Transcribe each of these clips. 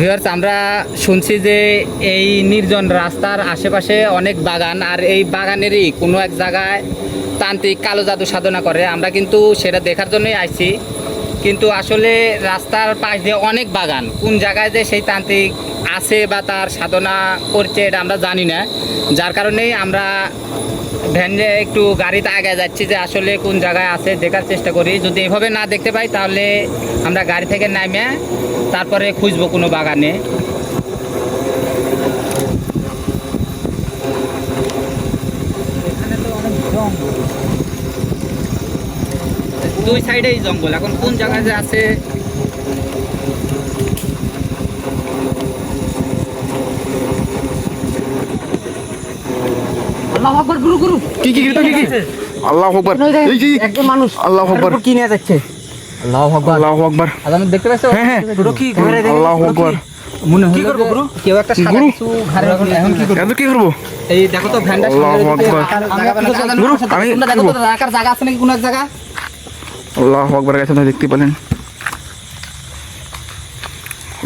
Viewers আমরা শুনছি যে এই নির্জন রাস্তার আশেপাশে অনেক বাগান, আর এই বাগানেরই কোনো এক জায়গায় তান্ত্রিক কালো জাদু সাধনা করে। আমরা কিন্তু সেটা দেখার জন্যই আইছি কিন্তু আসলে রাস্তার পাশ দিয়ে অনেক বাগান, কোন জায়গায় যে সেই তান্ত্রিক আছে বা তার সাধনা করছে এটা আমরা জানি না। যার কারণেই আমরা ভ্যানে একটু গাড়িতে আগে যাচ্ছি যে আসলে কোন জায়গায় আছে দেখার চেষ্টা করি। যদি এভাবে না দেখতে পাই তাহলে আমরা গাড়ি থেকে নামে তারপরে খুঁজবো কোনো বাগানে। দুই সাইডেই জঙ্গল। এখন কোন জায়গায় যে আছে আল্লাহ আকবার গুরু গুরু। কি কি কি কি আল্লাহ আকবার। এই যে একজন মানুষ আল্লাহ আকবার। কি নিয়ে যাচ্ছে? আল্লাহ আকবার। আল্লাহ আকবার। আর দেখতে পাচ্ছ? হ্যাঁ হ্যাঁ। গুরু কি ঘরে দেখে আল্লাহ আকবার মনে কি হলো গুরু? কেউ একটা সাদা কিছু ঘাড়ে এখন কি করব? এত কি করব? এই দেখো তো ভ্যানটা আল্লাহু আকবার। রাখার জায়গা বানা- গুরু, আমি দেখো তো রাখার জায়গা আছে নাকি কোনো জায়গা? আল্লাহ আকবার গেছে আপনারা দেখতে পেলেন।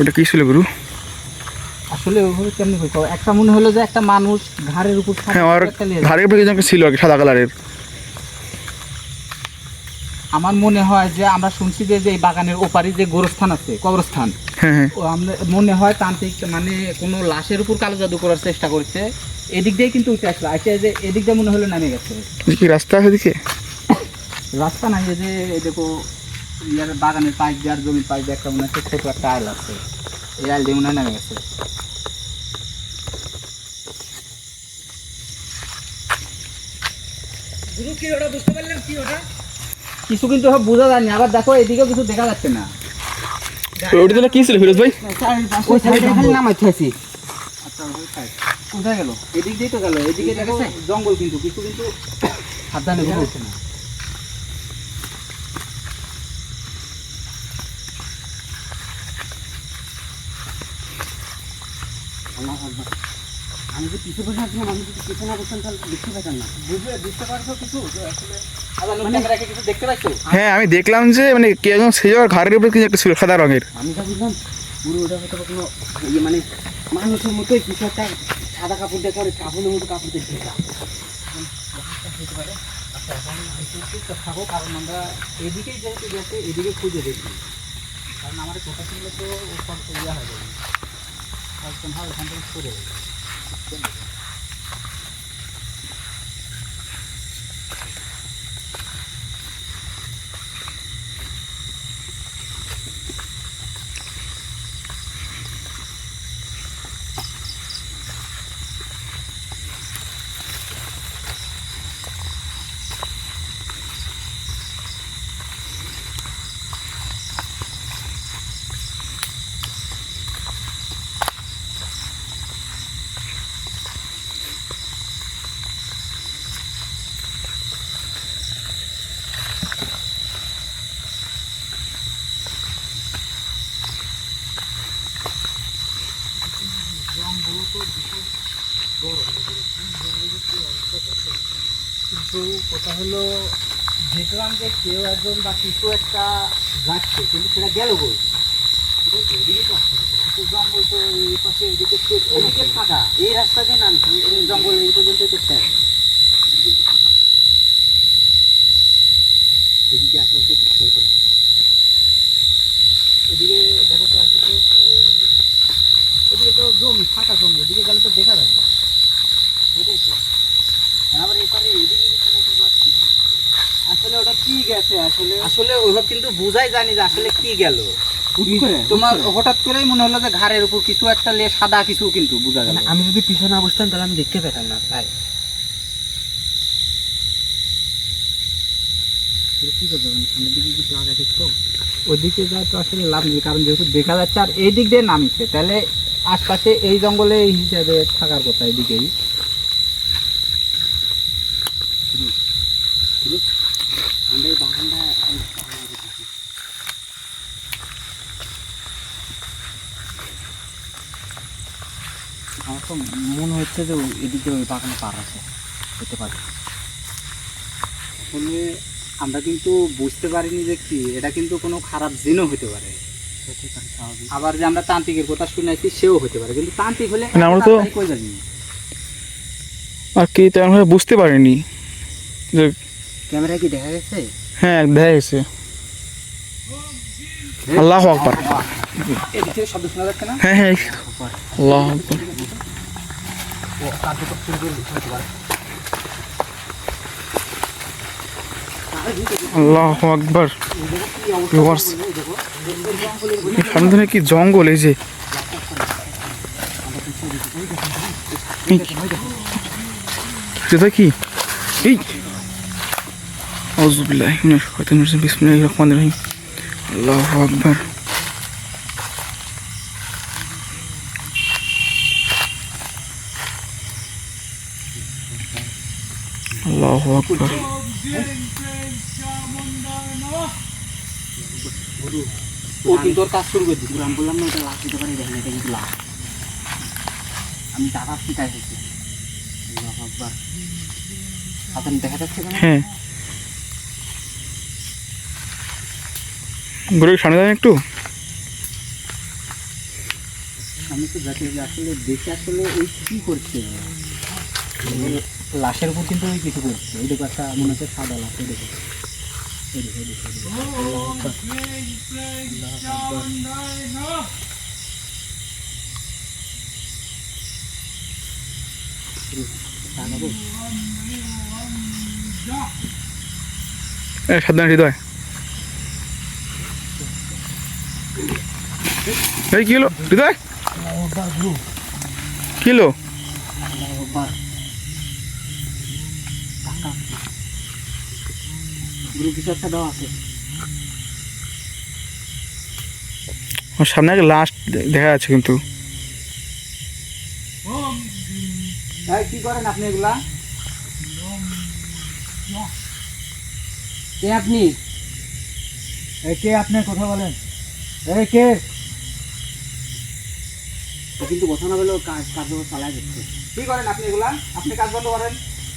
ওটা কি ছিল গুরু? আসলে ওইভাবে কেমনি হইতো একটা মনে হলো যে একটা মানুষ ঘাড়ের উপর হ্যাঁ আর কিছু একটা নিয়ে যায়। ধারের উপরে কিছু ছিল আর কি সাদা কালারের। আমার মনে হয় যে আমরা শুনছি যে এই বাগানের ওপারে যে গোরস্থান আছে কবরস্থান হ্যাঁ হ্যাঁ। আমরা মনে হয় তান্ত্রিক মানে কোনো লাশের উপর কালো জাদু করার চেষ্টা করছে। এদিক দিয়ে কিন্তু উঠে আসলো আসে যে এদিক দিয়ে মনে হলো নামে গেছে। কি রাস্তা রাস্তা নাই যে এই দেখো ইয়ার বাগানের দিয়ে আর জমির পাশ দিয়ে একটা মনে হচ্ছে ছোট একটা আইল আছে। এই আইল দিয়ে মনে হয় নামে গেছে। কিছু কিন্তু সব বোঝা যায়নি আবার দেখো এদিকেও কিছু দেখা যাচ্ছে না। ওটা তাহলে কি ছিল ফিরোজ ভাই? ওই সাইডে খালি নামাইতে আছি আচ্ছা। কোথায় গেল? এদিক দিয়ে তো গেল এদিকে দেখো জঙ্গল কিন্তু কিছু কিন্তু সাবধানে দেখা যাচ্ছে না আল্লাহ আকবার আমি যে পিছু বসে আছিলাম আমি যদি পিছনে না তাহলে দেখতে পেতাম না বুঝলে বুঝতে পারছ কিছু আসলে কিছু হ্যাঁ আমি দেখলাম যে মানে কে একজন সেই আর ঘাড়ের উপরে কিছু একটা ছিল সাদা রঙের আমি যা বুঝলাম পুরো ওটা হয়তো কোনো ইয়ে মানে মানুষের মতোই কিছু একটা সাদা কাপড় দিয়ে করে কাপড়ের মতো কাপড় দিয়ে ঢেকা থাকো কারণ আমরা এদিকেই যেহেতু গেছে এদিকে খুঁজে দেখি কারণ আমার কথা শুনলে তো ইয়ে হয়ে যাবে হয় ওখান থেকে সরে যাবে। কেউ একজন বা কিছু একটা যাচ্ছে কিন্তু সেটা গেল বই জঙ্গল তো এই পাশে এদিকে তো- ফাঁকা। এই রাস্তা দিয়ে নামছে জঙ্গল এই পর্যন্ত দেখতে হবে এদিকে আশেপাশে একটু খেয়াল করে এদিকে দেখো তো আশেপাশে এই, এদিকে তো জমি ফাঁকা জমি এদিকে গেলে তো দেখা যাবে এটাই তো আবার এপারে এদিকে গেছে না তো বাস। আসলে ওটা কি গেছে আসলে আসলে ওইভাবে কিন্তু বোঝাই জানি যে আসলে কি গেল। তোমার হঠাৎ করেই মনে হলো যে ঘাড়ের উপর কিছু একটা লে সাদা কিছু কিন্তু বোঝা গেল। মানে আমি যদি পিছনে বসতাম তাহলে আমি দেখতে পেতাম না ভাই। কি করবে মানে সামনের দিকে কিছু আগে দেখতো ওইদিকে যাওয়া তো আসলে লাভ নেই কারণ যেহেতু দেখা যাচ্ছে আর এই দিক দিয়ে নামিছে তাহলে আশপাশে এই জঙ্গলে এই হিসাবে থাকার কথা এদিকেই আমরা এই বাগানটা এই বাগানটা দেখেছি। আমার তো মনে হচ্ছে যে এদিকে ওই বাগানে পার আছে হতে পারে। আসলে আমরা কিন্তু বুঝতে পারিনি যে কি এটা কিন্তু কোনো খারাপ জিনও হতে পারে। আবার যে আমরা তান্ত্রিকের কথা শুনেছি সেও হতে পারে। কিন্তু তান্ত্রিক হলে আমরা তো- আর কি তেমন ভাবে বুঝতে পারিনি যে ক্যামেরা কি দেখা গেছে? হ্যাঁ দেখা গেছে। আল্লাহ আকবার। এদিক শব্দ শোনা যাচ্ছে না? হ্যাঁ হ্যাঁ আল্লাহ আকবার। কার্যকর শুরু কি জঙ্গল এই যে? এটা কি? এই। রাজিম। বিসমিল্লাহির রহমানির রহিম। আল্লাহু আকবার। ও কিন্তু ওর কাজ শুরু করে দিচ্ছে আমি বললাম না লাশ পারে এটা কিন্তু লাশ আমি টাকা শিখাই হয়েছি আল্লাহু আকবার। আপনার দেখা যাচ্ছে হ্যাঁ। ঘুরে সামনে একটু। আমি তো যাতে যে আসলে দেখে আসলে এই কি করছে? লাশের উপর কিন্তু ওই কিছু করছে। এই দেখো একটা মনে হচ্ছে সাদা লাশ এই দেখো। সাবধানে হৃদয়। এই কি হৃদয়? কি হলো আল্লাহু আকবার। তাকা। গুরু কিছু একটা দেওয়া আছে। সামনে আগে লাস্ট দেখা যাচ্ছে কিন্তু। এই, কি করেন আপনি এগুলা? কে আপনি? কে আপনি? কথা বলেন। এই কে? কিন্তু কথা না বলেও কাজ চালায় যাচ্ছে কি করেন আপনি এগুলা? আপনি কাজ বন্ধ করেন লাশ লাশের মতন চলে যাচ্ছে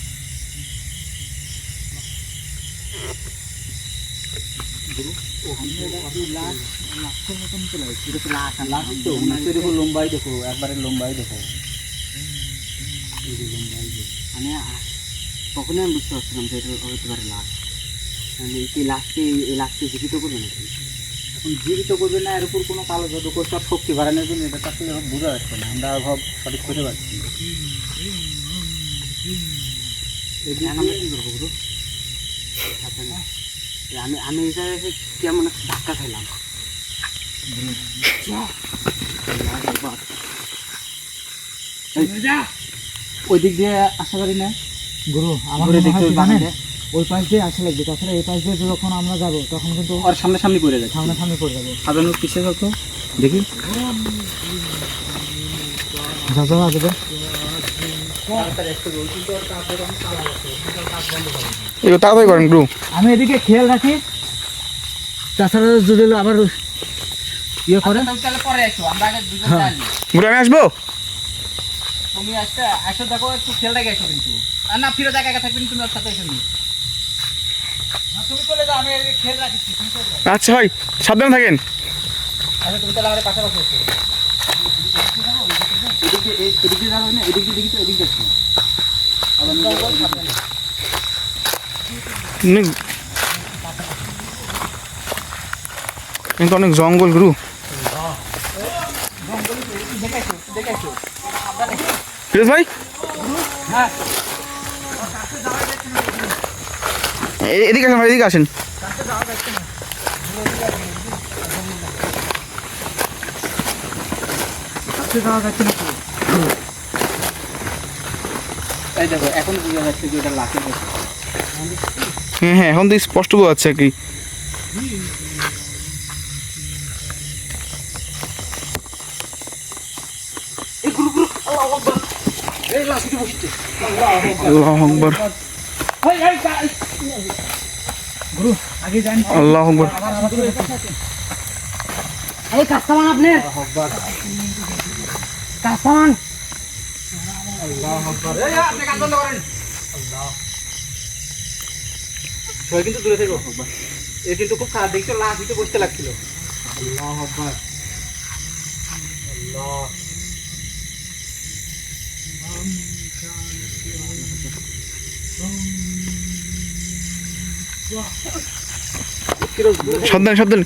এটা তো লাশ আর লাশ তো উনাকে দেখো লম্বাই দেখো একবারে লম্বাই দেখো। মানে তখনই আমি বুঝতে পারছিলাম যে এটা হতে পারে লাশ মানে এই লাশকে এই লাশকে জীবিত করবে নাকি? এখন জীবিত করবে না এর উপর কোনো কালো জাদু করছে শক্তি বাড়ানোর জন্য এটা তো আসলে বোঝা যাচ্ছে না। আমরা ভাব সঠিক করতে পারছি। এখন আমরা কি করব আচ্ছা না। আমি আমি এসে কেমন ধাক্কা খাইলাম। ওই দিক দিয়ে আশা করি না। গুরু আমার হয় ওই পাশ দিয়ে আসা লাগবে। তাছাড়া এই পাশ দিয়ে যখন আমরা যাব তখন কিন্তু ওর সামনে সামনে করে যাচ্ছে সামনে সামনে পড়ে যাবে। সাধারণ পিছিয়ে থাকতো দেখি। যা যাওয়া যাবে এগুলো তাড়াতাড়ি করেন গ্রু আমি এদিকে খেয়াল রাখি। তাছাড়া যদি আবার ইয়ে করে। আচ্ছা, তাহলে পরে আসো আমরা আগে দুজন হ্যাঁ। আমি আসব? তুমি আসতে আসো দেখো একটু খেয়াল রেখে এসো কিন্তু। আর না ফিরে দেখা একা থাকবে তুমি ওর সাথে এসো না, তুমি চলে যাও আমি এদিকে খেয়াল রাখছি আচ্ছা ভাই সাবধানে থাকেন। আচ্ছা তুমি তাহলে আমাদের পাশাপাশি এদিক এই- যাবে না? এদিক দেখি তো এদিক কিন্তু অনেক জঙ্গল গ্রু। ভাই? হ্যাঁ এদিকে আসেন ভাই, এদিকে আসেন। এই দেখো এখন বোঝা যাচ্ছে যে এটা লাঠি হ্যাঁ হ্যাঁ এখন তো স্পষ্ট বোঝা যাচ্ছে কি। আল্লাহ আকবর। গুরু আগে যান। আল্লাহ আকবর। এই কাস্তামান আপনি কাস্তামান এই আপনি কাজ বন্ধ করেন সবাই কিন্তু দূরে থেকে। এ কিন্তু খুব খারাপ দেখছ লাঠিতে বসতে লাগছিল। আল্লাহ আকবার। আল্লাহ। সাবধানে সাবধানে।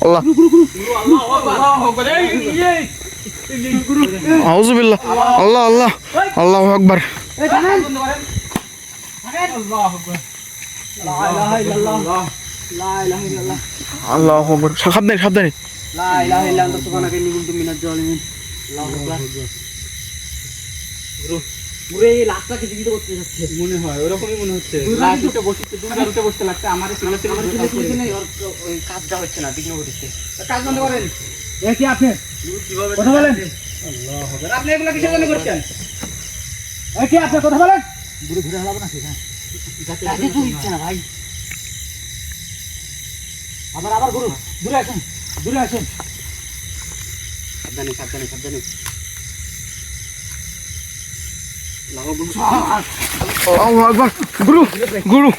আল্লাহ। আউজুবিল্লাহ আল্লাহ আল্লাহ। আল্লাহ আকবার। আল্লাহ আকবার। সাবধানে সাবধানে। আল্লাহু পুরো এই লাশটাকে জীবিত করতে যাচ্ছে। মনে হয় ওরকমই মনে হচ্ছে। লাশ কিন্তু- উঠে বসিতে লাগছে আমার ছেলে ছেলে ওই কাজটা হচ্ছে না বিঘ্ন ঘটেছে। কাজ বন্ধ করেন। এ কি আপনি? কথা বলেন। আপনি এগুলো কিসের জন্য করছেন? এ কি আপনি কথা বলেন? কাজে তো ইচ্ছে না ভাই। আবার আবার গুরু দূরে আসেন। দূরে আসেন। সাবধানে সাবধানে সাবধানে। গুরু গুরু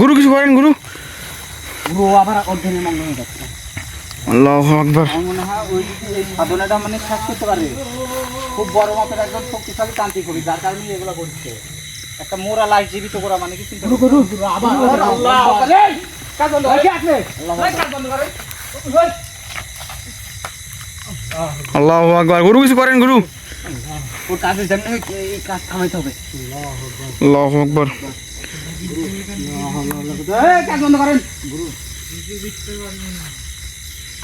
গুরু কিছু করেন গুরু। পুরো আবার আকবার। আমার মনে হয় ওই মানে শেষ করতে পারবে খুব বড় মাপের একজন শক্তিশালী তান্ত্রিক কারণে এগুলো করছে একটা মোরা লাশ জীবিত করা মানে কি চিন্তা গুরু। গুরু গুরু, আল্লাহ আকবার। গুরু কিছু করেন গুরু। ওর হোক এই কাজ থামাইতে হবে। আল্লাহ আকবার। এই, কাজ বন্ধ করেন।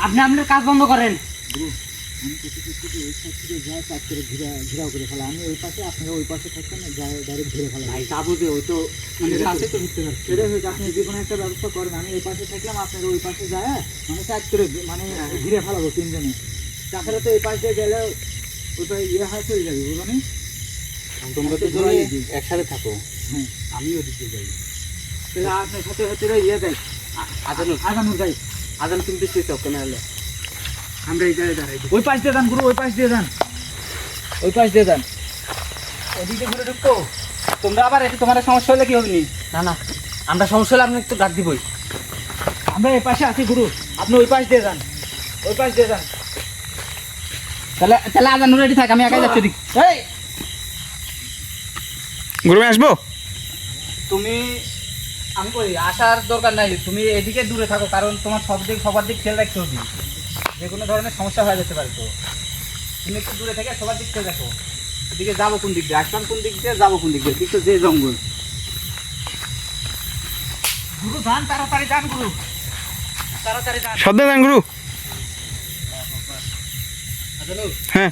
আপনি আপনার কাজ বন্ধ করেন। ভাই যাব যে ওই তো মানে কাছে তো ঢুকতে পারছে। সেটাই হয়েছে আপনি যে কোনো একটা ব্যবস্থা করেন আমি এই পাশে থাকলাম আপনার ওই পাশে যায় মানে সাইড করে মানে ঘিরে ফেলাবো তিনজনে। তাছাড়া তো এই পাশ গেলে ওটা ইয়ে হয় চলে যাবে বুঝলি তোমরা তো দুজনে একসাথে থাকো। হুম। আমি ওদিকে যাই। তাহলে আপনার সাথে রে ইয়ে দেয় আজানুর আগানোর যাই। আজান তুমি বেশি চাও ক্যামেরা আমরা এই জায়গায় দাঁড়াই। ওই পাশ দিয়ে যান গুরু ওই পাশ দিয়ে যান। ওই পাশ দিয়ে যান। ওদিকে ঘুরে ঢুকতো তোমরা আবার এসে তোমার সমস্যা হলে কি হবে নি? না না। আমরা সমস্যা হলে আপনাকে তো ডাক দিবই। আমরা এই পাশে আছি গুরু। আপনি ওই পাশ দিয়ে যান। ওই পাশ দিয়ে যান। তাহলে তাহলে আজানুর রেডি থাক আমি একাই যাচ্ছি ওদিক। এই! গুরু আসব? তুমি আমি কই আসার দরকার নাই তুমি এদিকে দূরে থাকো কারণ তোমার সব দিক সবার দিক খেয়াল রাখতে হবে। যে কোনো ধরনের সমস্যা হয়ে যেতে পারে তো। তুমি একটু দূরে থেকে সবার দিক খেয়াল রাখো। এদিকে যাব কোন দিক দিয়ে? আসলাম কোন দিক দিয়ে? যাব কোন দিক দিয়ে? ঠিক তো যে জঙ্গল। গুরু যান তাড়াতাড়ি যান গুরু। তাড়াতাড়ি যান। সাবধানে যান গুরু। হ্যাঁ।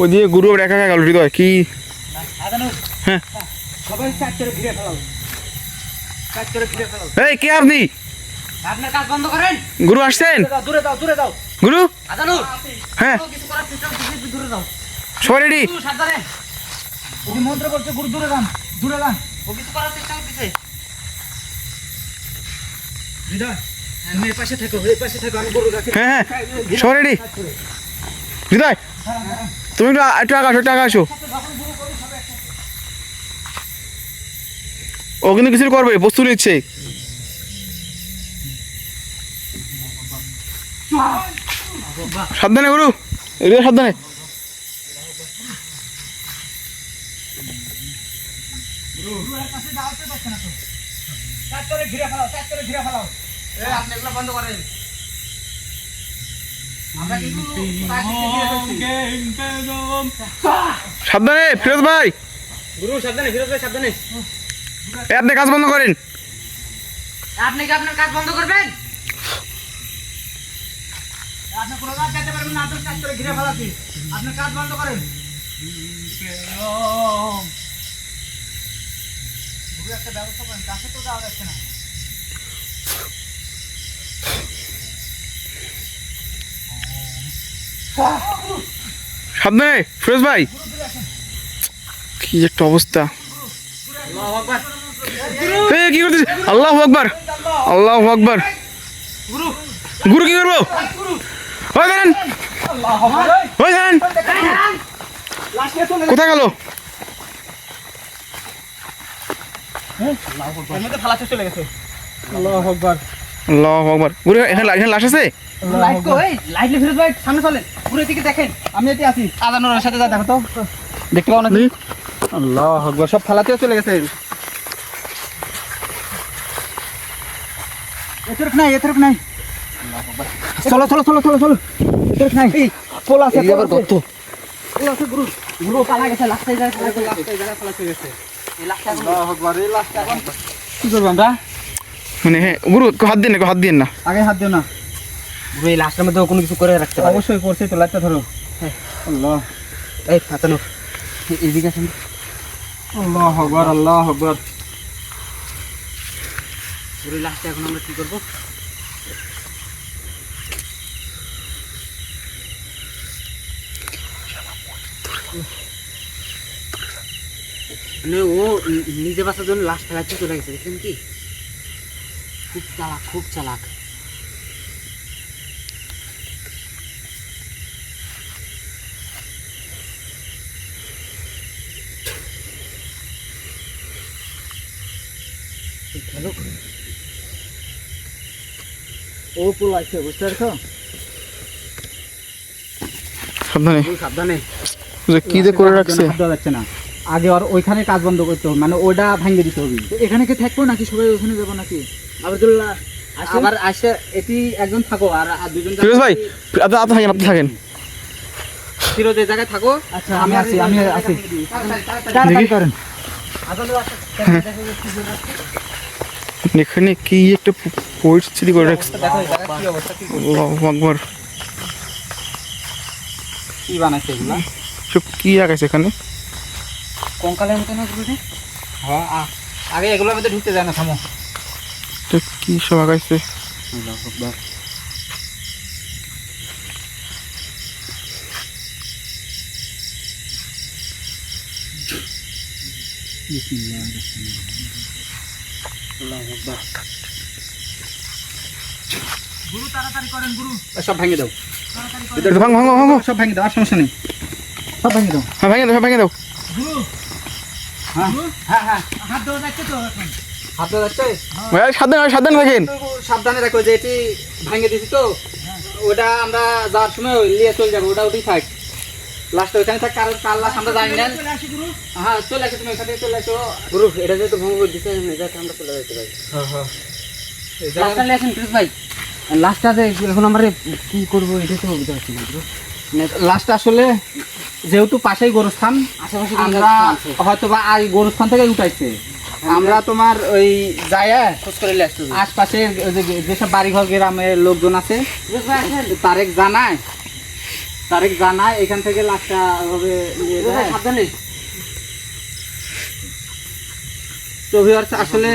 ওই দিয়ে গুরু একা একা গেল হৃদয় কি? হ্যাঁ। এই কে আপনি? আপনার কাজ বন্ধ করেন গুরু আসছেন? দূরে দাও দূরে দাও গুরু? হ্যাঁ। ও কিছু করার চেষ্টা করছে, একটু দূরে যাও সবাই রেডি একটু সাবধানে ও কি মন্ত্র করছে গুরু দূরে যান দূরে যান ও কিছু করার চেষ্টা করতেছে হৃদয় হ্যাঁ হ্যাঁ রেডি হৃদয় তুমি একটু একটু একটু আগে আসো। ও কিন্তু কিছু করবে বস্তু নিচ্ছে। সাবধানে গুরু হৃদয় সাবধানে। ঘিরে ফেলাও ঘিরে ফেলাও। আপনি এগুলো বন্ধ করেন। সাবধানে ফিরোজ ভাই। গুরু সাবধানে ফিরোজ ভাই সাবধানে। আপনি কাজ বন্ধ করেন। আপনি কি আপনার কাজ বন্ধ করবেন? আপনি কোনো রাত যেতে পারবেন না আপনি সাইড করে ঘিরে ফেলাচ্ছি। আপনি কাজ বন্ধ করেন। গুরু একটা ব্যবস্থা করেন কাছে তো যাওয়া যাচ্ছে না। সাবধানে ফিরোজ ভাই। কি একটা অবস্থা। কি করতেছিস আল্লাহ আকবার আল্লাহ আকবার। গুরু, কি করব? কোথায় গেল? চলে গেছে। আল্লাহ আকবার। গুরু এখানে এখানে লাশ আছে? লাইট কো এই লাইট ফিরোজ ভাই সামনে চলেন। পুরো দিকে দেখেন আমি এটি আছি আজানোর সাথে যা দেখো তো। দেখতে পাও না দেখি। আল্লাহ আকবার সব ফালাতেও চলে গেছে। এতরক নাই এতরক নাই। চলো চলো চলো চলো চলো। এতরক নাই। পোল আছে পোল আছে। পোল আছে গুরু। গুরু পালা গেছে লাস্টে যায় লাস্টে যায় ফালাতে গেছে। এই লাস্টে আল্লাহু আকবার এই এখন কি করব আমরা? মানে হ্যাঁ গুরু হাত দিন হাত দিন না। আগে হাত দিও না। গুরু এই লাস্টের মধ্যে কোনো কিছু করে রাখতে পারে। অবশ্যই করছে তো লাইটটা ধরো। আল্লাহ। এই হাতানো এদিকে আসেন। আল্লাহ আকবার আল্লাহ আকবার। গুরু লাস্টে এখন আমরা কি করব? মানে ও নিজে বাসার জন্য লাস্ট ফেলাতে চলে গেছে দেখছেন কি? খুব চালাক খুব চালাক। ও পোল আছে। বুঝতে পারছ সাবধানে। সাবধানে কি যে করে রাখছে। যাচ্ছে না। আগে আর ওইখানে কাজ বন্ধ করতে হবে মানে ওটা ভাঙিয়ে দিতে হবে। তো এখানে কি থাকব নাকি? সবাই ওখানে যাব নাকি? আবদুল্লাহ আবার আসে এটি একজন থাকো আর দুজন ফিরোজ ভাই আপনি আপনি থাকেন আপনি থাকেন। ফিরোজ এই জায়গায় থাকো। আচ্ছা আমি আছি আমি আছি দেখি। করেন এখানে কি একটা পরিস্থিতি করে রাখছে। কি অবস্থা কি আল্লাহ আকবার। কি বানাইছে এগুলা? সব কি রাখাইছে এখানে? কঙ্কালের মতো না হ্যাঁ আগে এগুলোর মধ্যে ঢুকতে যায় না থামো। এটা কি সব রাখাইছে সব ভেঙে দাও। ভাঙ ভাঙ ভাঙ সব ভেঙে দাও আর সমস্যা নেই। সব ভেঙে দাও। হ্যাঁ ভেঙে দাও সব ভেঙে দাও। হ্যাঁ। হ্যাঁ হাত দেওয়া যাচ্ছে তো এখন। সাবধানে সাবধানে থাকেন। সাবধানে রাখো যে এটি ভেঙে দিছি তো ওটা আমরা যাওয়ার সময় নিয়ে চলে যাব ওটা ওটাই থাক। লাস্টে ওইখানে থাক কারণ কার লাস্ট আমরা জানি না। হ্যাঁ চলে আসো তুমি ওইখান থেকে চলে আসো। গুরু এটা যেহেতু ভঙ্গ এটা আমরা চলে যেতে পারি লাস্টটা নিয়ে আসেন ভাই। লাস্টটা এখন আমরা কি করব এটা তো বুঝতে পারছি না লাস্ট আসলে যেহেতু পাশেই গোরস্থান আমরা হয়তো বা এই গোরস্থান থেকে উঠাইছে। আমরা তোমার ওই যায় আশপাশে যেসব বাড়িঘর গ্রামের লোকজন আছে তারেক জানায়। তারেক জানায় এখান থেকে লাশটা ওভাবে নিয়ে তো আসলে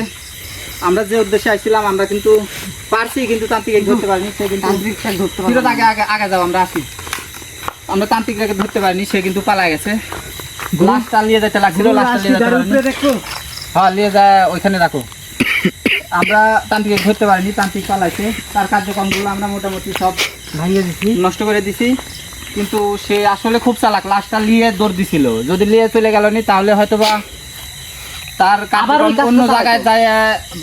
আমরা যে উদ্দেশ্যে আসছিলাম আমরা কিন্তু পারছি কিন্তু তান্ত্রিক ধরতে পারিনি সে কিন্তু ফিরত আগে আগে আগে যাও আমরা আসি। আমরা তান্ত্রিকটাকে ধরতে পারিনি সে কিন্তু পালা গেছে। লাশটা নিয়ে যেতে লাগছিল লাশটা নিয়ে যেতে পারিনি। হ্যাঁ নিয়ে যায় ওইখানে রাখো। আমরা তান্ত্রিক ধরতে পারিনি তান্ত্রিক পালাইছে। তার কার্যক্রমগুলো আমরা মোটামুটি সব ভাঙিয়ে দিছি নষ্ট করে দিছি। কিন্তু সে আসলে খুব চালাক লাশটা নিয়ে দৌড় দিছিল। যদি নিয়ে চলে গেল নি তাহলে হয়তো বা তার অন্য জায়গায় যায়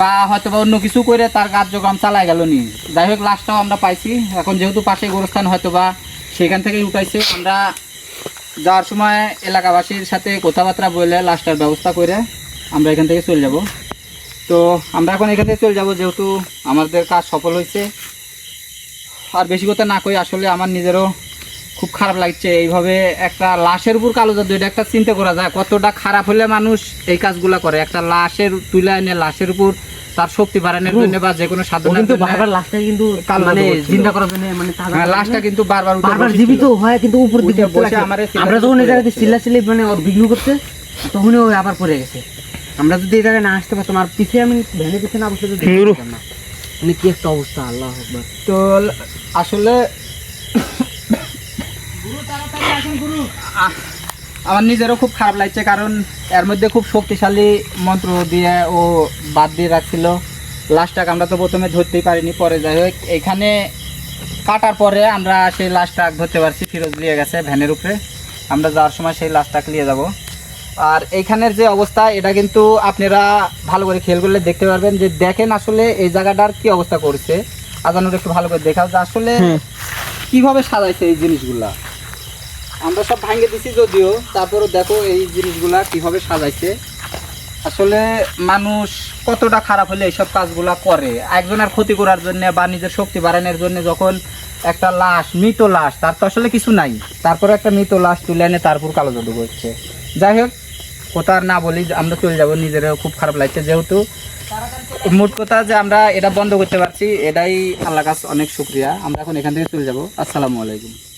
বা হয়তো বা অন্য কিছু করে তার কার্যক্রম চালায় গেল নি। যাই হোক লাশটাও আমরা পাইছি। এখন যেহেতু পাশে গোরস্থান হয়তো বা সেখান থেকেই উঠাইছে। আমরা যাওয়ার সময় এলাকাবাসীর সাথে কথাবার্তা বলে লাশটার ব্যবস্থা করে আমরা এখান থেকে চলে যাব। তো আমরা এখন এখান থেকে চলে যাব যেহেতু আমাদের কাজ সফল হয়েছে। আর বেশি কথা না কই আসলে আমার নিজেরও খুব খারাপ লাগছে। এইভাবে একটা লাশের উপর কালো জাদু এটা একটা চিন্তা করা যায়। কতটা খারাপ হলে মানুষ এই কাজগুলো করে? একটা লাশের তুলে এনে লাশের উপর তার শক্তি বাড়ানোর জন্য বা যে কোনো ও সাধনার কিন্তু বারবার লাশটা কিন্তু কালো মানে। চিন্তা করার জন্য মানে হ্যাঁ, লাশটা কিন্তু বারবার বারবার জীবিত হয় কিন্তু উপর দিকে বসে। আমারে যখন করছিল। চিল্লা চিল্লি মানে বিঘ্ন করছে তখনই ও আবার পড়ে গেছে। আমরা যদি এই জায়গায় না আসতে পারতাম আর পিছিয়ে আমি ভ্যানে পিছিয়ে না বসে দেখতে না। মানে কি একটা অবস্থা আল্লাহ আকবার। তো আসলে আমার নিজেরও খুব খারাপ লাগছে কারণ এর মধ্যে খুব শক্তিশালী মন্ত্র দিয়ে ও বাদ দিয়ে রাখছিল। লাশটাক আমরা তো প্রথমে ধরতেই পারিনি পরে যাই হোক এখানে কাটার পরে আমরা সেই লাশটাক ধরতে পারছি ফিরোজ নিয়ে গেছে ভ্যানের উপরে। আমরা যাওয়ার সময় সেই লাশটাক নিয়ে যাব। আর এইখানের যে অবস্থা এটা কিন্তু আপনারা ভালো করে খেয়াল করলে দেখতে পারবেন যে দেখেন আসলে এই জায়গাটার কি অবস্থা করছে। আজানুর একটু ভালো করে দেখাও যে আসলে কীভাবে সাজাইছে এই জিনিসগুলা। আমরা সব ভাঙে দিছি যদিও তারপরে দেখো এই জিনিসগুলা কীভাবে সাজাইছে। আসলে মানুষ কতটা খারাপ হলে এইসব কাজগুলা করে। একজনের ক্ষতি করার জন্য বা নিজের শক্তি বাড়ানোর জন্য যখন একটা লাশ, মৃত লাশ, তার তো আসলে কিছু নাই। তারপরে একটা মৃত লাশ তুলে এনে তারপর কালো জাদু করছে। যাই হোক, কথা না বলি, আমরা চলে যাব, নিজেরও খুব খারাপ লাগছে যেহেতু। মোট কথা যে আমরা এটা বন্ধ করতে পারছি, এটাই আল্লাহ কাছে অনেক শুক্রিয়া। আমরা এখন এখান থেকে চলে যাব। আসসালামু আলাইকুম।